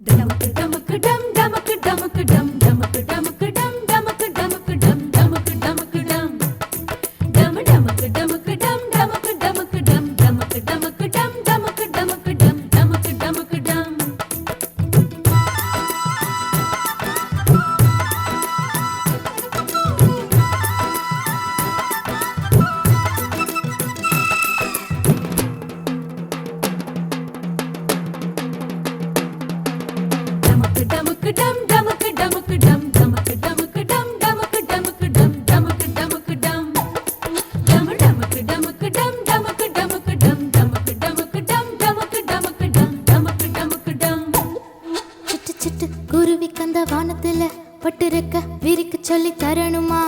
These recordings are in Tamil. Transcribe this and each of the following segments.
Dengan. வானத்துல பட்டு இருக்க விரிக்க சொல்லி தரணுமா?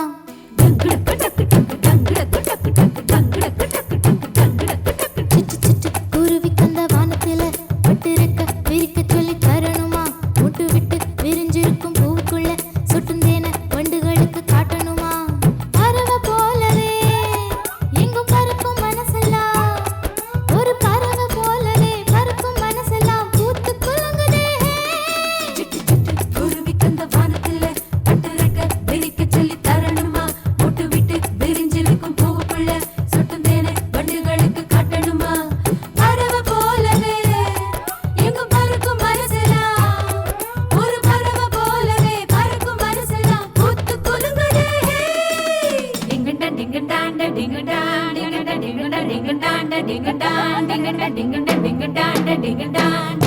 டிங்கண்டா டிங்கண்டா டிங்கண்டா டிங்கண்டா டிங்கண்டா டிங்கண்டா டிங்கண்டா டிங்கண்டா